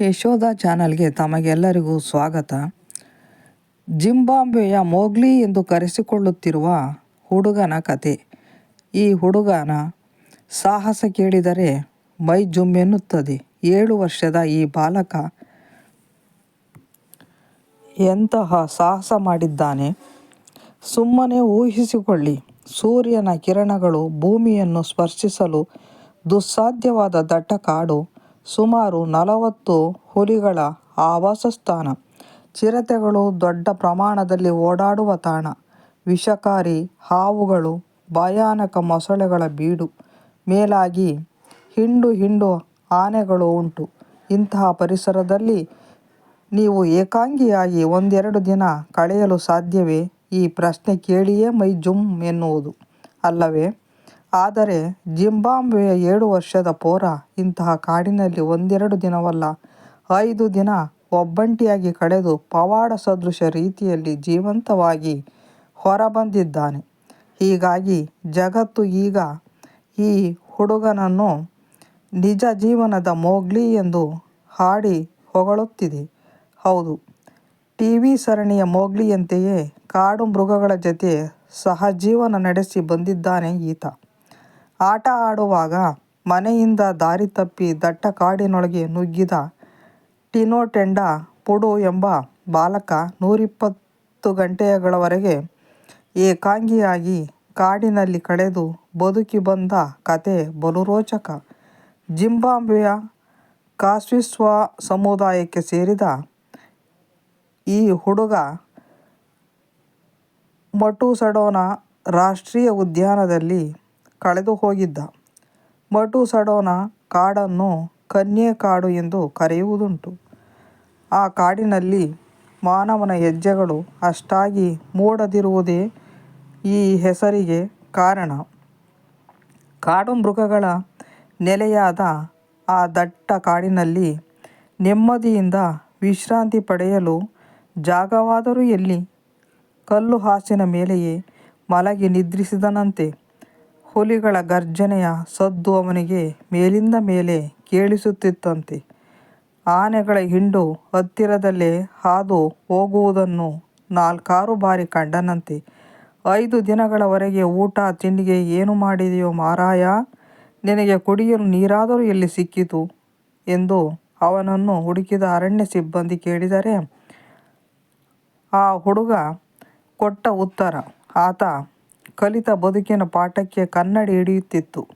ಯಶೋಧ ಚಾನಲ್ಗೆ ತಮಗೆಲ್ಲರಿಗೂ ಸ್ವಾಗತ. ಜಿಂಬಾಂಬೆಯ ಮೋಗ್ಲಿ ಎಂದು ಕರೆಸಿಕೊಳ್ಳುತ್ತಿರುವ ಹುಡುಗನ ಕತೆ. ಈ ಹುಡುಗನ ಸಾಹಸ ಕೇಳಿದರೆ ಮೈ ಜುಮ್ಮೆನ್ನುತ್ತದೆ. ಏಳು ವರ್ಷದ ಈ ಬಾಲಕ ಎಂತಹ ಸಾಹಸ ಮಾಡಿದ್ದಾನೆ? ಸುಮ್ಮನೆ ಊಹಿಸಿಕೊಳ್ಳಿ. ಸೂರ್ಯನ ಕಿರಣಗಳು ಭೂಮಿಯನ್ನು ಸ್ಪರ್ಶಿಸಲು ದುಸ್ಸಾಧ್ಯವಾದ ದಟ್ಟ ಕಾಡು ಸುಮಾರು ನಲವತ್ತು ಹುಲಿಗಳ ಆವಾಸಸ್ಥಾನ. ಚಿರತೆಗಳು ದೊಡ್ಡ ಪ್ರಮಾಣದಲ್ಲಿ ಓಡಾಡುವ ತಾಣ. ವಿಷಕಾರಿ ಹಾವುಗಳು ಭಯಾನಕ ಮೊಸಳೆಗಳ ಬೀಡು. ಮೇಲಾಗಿ ಹಿಂಡು ಹಿಂಡು ಆನೆಗಳು ಉಂಟು. ಇಂತಹ ಪರಿಸರದಲ್ಲಿ ನೀವು ಏಕಾಂಗಿಯಾಗಿ ಒಂದೆರಡು ದಿನ ಕಳೆಯಲು ಸಾಧ್ಯವೇ? ಈ ಪ್ರಶ್ನೆ ಕೇಳಿಯೇ ಮೈ ಜುಮ್ ಎನ್ನುವುದು. ಅಲ್ಲವೇ? ಆದರೆ ಜಿಂಬಾಬ್ವೆಯ ಏಳು ವರ್ಷದ ಪೋರ ಇಂತಹ ಕಾಡಿನಲ್ಲಿ ಒಂದೆರಡು ದಿನವಲ್ಲ, ಐದು ದಿನ ಒಬ್ಬಂಟಿಯಾಗಿ ಕಳೆದು ಪವಾಡ ಸದೃಶ ರೀತಿಯಲ್ಲಿ ಜೀವಂತವಾಗಿ ಹೊರಬಂದಿದ್ದಾನೆ. ಹೀಗಾಗಿ ಜಗತ್ತು ಈಗ ಈ ಹುಡುಗನನ್ನು ನಿಜ ಜೀವನದ ಮೋಗ್ಲಿ ಎಂದು ಹಾಡಿ ಹೊಗಳುತ್ತಿದೆ. ಹೌದು, ಟಿ ವಿ ಸರಣಿಯ ಮೋಗ್ಲಿಯಂತೆಯೇ ಕಾಡು ಮೃಗಗಳ ಜತೆ ಸಹಜೀವನ ನಡೆಸಿ ಬಂದಿದ್ದಾನೆ ಈತ. ಆಟ ಆಡುವಾಗ ಮನೆಯಿಂದ ದಾರಿ ತಪ್ಪಿ ದಟ್ಟ ಕಾಡಿನೊಳಗೆ ನುಗ್ಗಿದ ಟಿನೋಟೆಂಡ ಪುಡು ಎಂಬ ಬಾಲಕ ನೂರಿಪ್ಪತ್ತು ಗಂಟೆಗಳವರೆಗೆ ಏಕಾಂಗಿಯಾಗಿ ಕಾಡಿನಲ್ಲಿ ಕಳೆದು ಬದುಕಿ ಬಂದ ಕತೆ ಬಲು ರೋಚಕ ಜಿಂಬಾಬ್ವೆಯ ಕಾಸ್ವಿಸ್ವ ಸಮುದಾಯಕ್ಕೆ ಸೇರಿದ ಈ ಹುಡುಗ ಮಟುಸಡೋನ ರಾಷ್ಟ್ರೀಯ ಉದ್ಯಾನದಲ್ಲಿ ಕಳೆದು ಹೋಗಿದ್ದ. ಮಟುಸಡೋನ ಕಾಡನ್ನು ಕನ್ಯೆ ಕಾಡು ಎಂದು ಕರೆಯುವುದುಂಟು. ಆ ಕಾಡಿನಲ್ಲಿ ಮಾನವನ ಹೆಜ್ಜೆಗಳು ಅಷ್ಟಾಗಿ ಮೂಡದಿರುವುದೇ ಈ ಹೆಸರಿಗೆ ಕಾರಣ. ಕಾಡು ಮೃಗಗಳ ನೆಲೆಯಾದ ಆ ದಟ್ಟ ಕಾಡಿನಲ್ಲಿ ನೆಮ್ಮದಿಯಿಂದ ವಿಶ್ರಾಂತಿ ಪಡೆಯಲು ಜಾಗವಾದರೂ ಎಲ್ಲಿ? ಕಲ್ಲು ಹಾಸಿನ ಮೇಲೆಯೇ ಮಲಗಿ ನಿದ್ರಿಸಿದನಂತೆ. ಹುಲಿಗಳ ಗರ್ಜನೆಯ ಸದ್ದು ಅವನಿಗೆ ಮೇಲಿಂದ ಮೇಲೆ ಕೇಳಿಸುತ್ತಿತ್ತಂತೆ. ಆನೆಗಳ ಹಿಂಡು ಹತ್ತಿರದಲ್ಲೇ ಹಾದು ಹೋಗುವುದನ್ನು ನಾಲ್ಕಾರು ಬಾರಿ ಕಂಡನಂತೆ. ಐದು ದಿನಗಳವರೆಗೆ ಊಟ, ತಿಂಡಿಗೆ ಏನು ಮಾಡಿದೆಯೋ ಮಾರಾಯ, ನಿನಗೆ ಕುಡಿಯಲು ನೀರಾದರೂ ಎಲ್ಲಿ ಸಿಕ್ಕಿತು ಎಂದು ಅವನನ್ನು ಹುಡುಕಿದ ಅರಣ್ಯ ಸಿಬ್ಬಂದಿ ಕೇಳಿದರೆ, ಆ ಹುಡುಗ ಕೊಟ್ಟ ಉತ್ತರ, ಆತ ಕಲಿತ ಬದುಕಿನ ಪಾಠಕ್ಕೆ ಕನ್ನಡಿ ಹಿಡಿಯುತ್ತಿತ್ತು.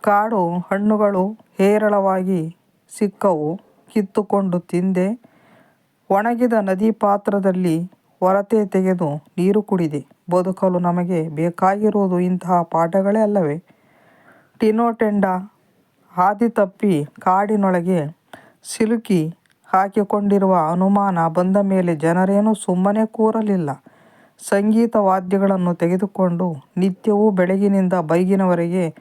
ಕಾಡು ಹಣ್ಣುಗಳು ಹೇರಳವಾಗಿ ಸಿಕ್ಕವು. ಕಿತ್ತುಕೊಂಡು ತಿಂದೆ. ಒಣಗಿದ ನದಿ ಪಾತ್ರದಲ್ಲಿ ಹೊರತೆ ತೆಗೆದು ನೀರು ಕುಡಿದೆ. ಬದುಕಲು ನಮಗೆ ಬೇಕಾಗಿರುವುದು ಇಂತಹ ಪಾಠಗಳೇ ಅಲ್ಲವೇ? ಟಿನೋಟೆಂಡ ಹಾದಿ ತಪ್ಪಿ ಕಾಡಿನೊಳಗೆ ಸಿಲುಕಿ ಹಾಕಿಕೊಂಡಿರುವ ಅನುಮಾನ ಬಂದ ಮೇಲೆ ಜನರೇನು ಸುಮ್ಮನೆ ಕೂರಲಿಲ್ಲ. ಸಂಗೀತ ವಾದ್ಯಗಳನ್ನು ತೆಗೆದುಕೊಂಡು ನಿತ್ಯವೂ ಬೆಳಗಿನಿಂದ ಬೈಗಿನವರೆಗೆ,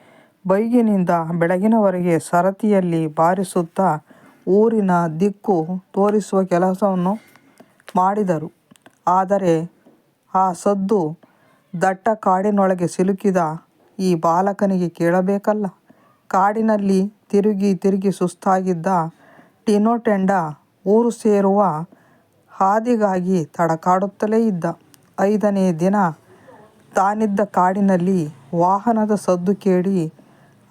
ಬೈಗಿನಿಂದ ಬೆಳಗಿನವರೆಗೆ ಸರತಿಯಲ್ಲಿ ಬಾರಿಸುತ್ತಾ ಊರಿನ ದಿಕ್ಕು ತೋರಿಸುವ ಕೆಲಸವನ್ನು ಮಾಡಿದರು. ಆದರೆ ಆ ಸದ್ದು ದಟ್ಟ ಕಾಡಿನೊಳಗೆ ಸಿಲುಕಿದ ಈ ಬಾಲಕನಿಗೆ ಕೇಳಬೇಕಲ್ಲ. ಕಾಡಿನಲ್ಲಿ ತಿರುಗಿ ತಿರುಗಿ ಸುಸ್ತಾಗಿದ್ದ ಟಿನೋಟೆಂಡ ಊರು ಸೇರುವ ಹಾದಿಗಾಗಿ ತಡಕಾಡುತ್ತಲೇ ಇದ್ದ. ಐದನೇ ದಿನ ತಾನಿದ್ದ ಕಾಡಿನಲ್ಲಿ ವಾಹನದ ಸದ್ದು ಕೇಳಿ,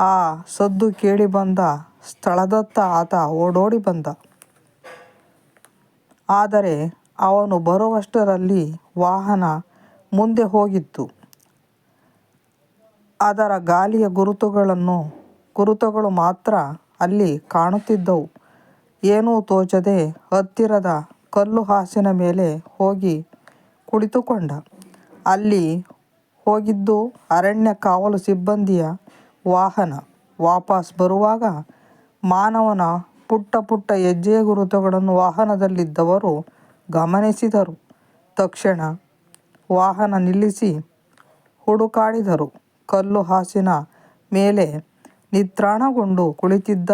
ಆ ಸದ್ದು ಕೇಳಿ ಬಂದ ಸ್ಥಳದತ್ತ ಆತ ಓಡೋಡಿ ಬಂದ. ಆದರೆ ಅವನು ಬರುವಷ್ಟರಲ್ಲಿ ವಾಹನ ಮುಂದೆ ಹೋಗಿತ್ತು. ಅದರ ಗಾಲಿಯ ಗುರುತುಗಳನ್ನು, ಗುರುತುಗಳು ಮಾತ್ರ ಅಲ್ಲಿ ಕಾಣುತ್ತಿದ್ದವು. ಏನೂ ತೋಚದೆ ಹತ್ತಿರದ ಕಲ್ಲು ಹಾಸಿನ ಮೇಲೆ ಹೋಗಿ ಕುಳಿತುಕೊಂಡ. ಅಲ್ಲಿ ಹೋಗಿದ್ದು ಅರಣ್ಯ ಕಾವಲು ಸಿಬ್ಬಂದಿಯ ವಾಹನ. ವಾಪಸ್ ಬರುವಾಗ ಮಾನವನ ಪುಟ್ಟ ಪುಟ್ಟ ಹೆಜ್ಜೆಯ ಗುರುತುಗಳನ್ನು ವಾಹನದಲ್ಲಿದ್ದವರು ಗಮನಿಸಿದರು. ತಕ್ಷಣ ವಾಹನ ನಿಲ್ಲಿಸಿ ಹುಡುಕಾಡಿದರು. ಕಲ್ಲು ಹಾಸಿನ ಮೇಲೆ ನಿತ್ರಾಣಗೊಂಡು ಕುಳಿತಿದ್ದ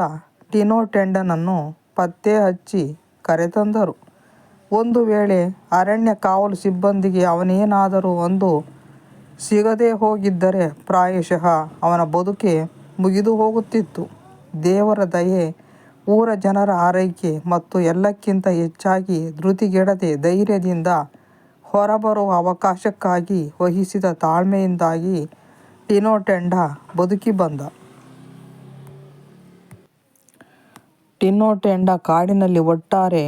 ಟಿನೋ ಟೆಂಡನನ್ನು ಪತ್ತೆ ಹಚ್ಚಿ ಕರೆತಂದರು. ಒಂದು ವೇಳೆ ಅರಣ್ಯ ಕಾವಲು ಸಿಬ್ಬಂದಿಗೆ ಅವನೇನಾದರೂ ಒಂದು ಸಿಗದೇ ಹೋಗಿದ್ದರೆ ಪ್ರಾಯಶಃ ಅವನ ಬದುಕೆ ಮುಗಿದು ಹೋಗುತ್ತಿತ್ತು ದೇವರ ದಯೆ, ಊರ ಜನರ ಆರೈಕೆ ಮತ್ತು ಎಲ್ಲಕ್ಕಿಂತ ಹೆಚ್ಚಾಗಿ ಧೃತಿಗೆಡದೆ ಧೈರ್ಯದಿಂದ ಹೊರಬರುವ ಅವಕಾಶಕ್ಕಾಗಿ ವಹಿಸಿದ ತಾಳ್ಮೆಯಿಂದಾಗಿ ಟಿನೋಟೆಂಡ ಬದುಕಿ ಬಂದ. ಟಿನ್ನೋಟೆಂಡ ಕಾಡಿನಲ್ಲಿ ಒಟ್ಟಾರೆ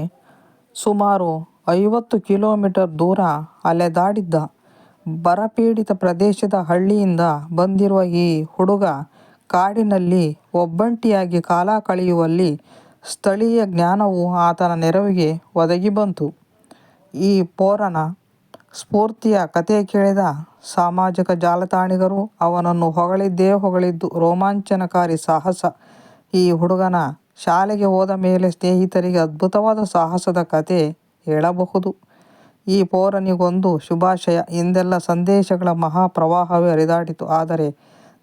ಸುಮಾರು ಐವತ್ತು ಕಿಲೋಮೀಟರ್ ದೂರ ಅಲೆದಾಡಿದ್ದ. ಬರಪೀಡಿತ ಪ್ರದೇಶದ ಹಳ್ಳಿಯಿಂದ ಬಂದಿರುವ ಈ ಹುಡುಗ ಕಾಡಿನಲ್ಲಿ ಒಬ್ಬಂಟಿಯಾಗಿ ಕಾಲ ಕಳೆಯುವಲ್ಲಿ ಸ್ಥಳೀಯ ಜ್ಞಾನವು ಆತನ ನೆರವಿಗೆ ಒದಗಿ ಬಂತು. ಈ ಪೋರನ ಸ್ಫೂರ್ತಿಯ ಕಥೆ ಕೇಳಿದ ಸಾಮಾಜಿಕ ಜಾಲತಾಣಿಗರು ಅವನನ್ನು ಹೊಗಳಿದ್ದೇ ಹೊಗಳಿದ್ದು ರೋಮಾಂಚನಕಾರಿ ಸಾಹಸ ಈ ಹುಡುಗನ ಶಾಲೆಗೆ ಹೋದ ಮೇಲೆ ಸ್ನೇಹಿತರಿಗೆ ಅದ್ಭುತವಾದ ಸಾಹಸದ ಕಥೆ ಹೇಳಬಹುದು. ಈ ಪೋರನಿಗೊಂದು ಶುಭಾಶಯ ಎಂದೆಲ್ಲ ಸಂದೇಶಗಳ ಮಹಾಪ್ರವಾಹವೇ ಹರಿದಾಡಿತು. ಆದರೆ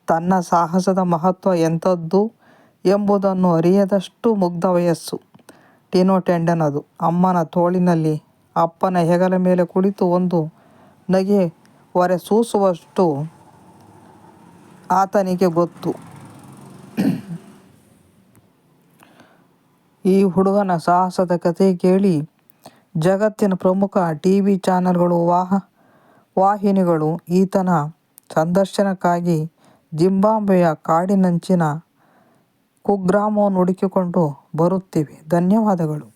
ತನ್ನ ಸಾಹಸದ ಮಹತ್ವ ಎಂಥದ್ದು ಎಂಬುದನ್ನು ಅರಿಯದಷ್ಟು ಮುಗ್ಧ ವಯಸ್ಸು ಟಿನೋ ಟೆಂಡನ್ ಅದು ಅಮ್ಮನ ತೋಳಿನಲ್ಲಿ ಅಪ್ಪನ ಹೆಗಲ ಮೇಲೆ ಕುಳಿತು ಒಂದು ನಗೆ ಹೊರಸೂಸುವಷ್ಟು ಆತನಿಗೆ ಗೊತ್ತು. ಈ ಹುಡುಗನ ಸಾಹಸದ ಕಥೆ ಕೇಳಿ ಜಗತ್ತಿನ ಪ್ರಮುಖ ಟಿ ವಿ ಚಾನಲ್ಗಳು ಚಾನೆಲ್ಗಳು, ವಾಹಿನಿಗಳು ಈತನ ಸಂದರ್ಶನಕ್ಕಾಗಿ ಜಿಂಬಾಂಬೆಯ ಕಾಡಿನಂಚಿನ ಕುಗ್ರಾಮವನ್ನು ಹುಡುಕಿಕೊಂಡು ಬರುತ್ತಿವೆ. ಧನ್ಯವಾದಗಳು.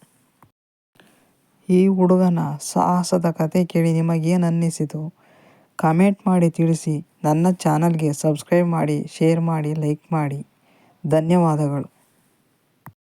ಈ ಹುಡುಗನ ಸಾಹಸದ ಕಥೆ ಕೇಳಿ ನಿಮಗೇನನ್ನಿಸಿತು? ಕಮೆಂಟ್ ಮಾಡಿ ತಿಳಿಸಿ. ನನ್ನ ಚಾನಲ್ಗೆ ಸಬ್ಸ್ಕ್ರೈಬ್ ಮಾಡಿ, ಶೇರ್ ಮಾಡಿ, ಲೈಕ್ ಮಾಡಿ. ಧನ್ಯವಾದಗಳು.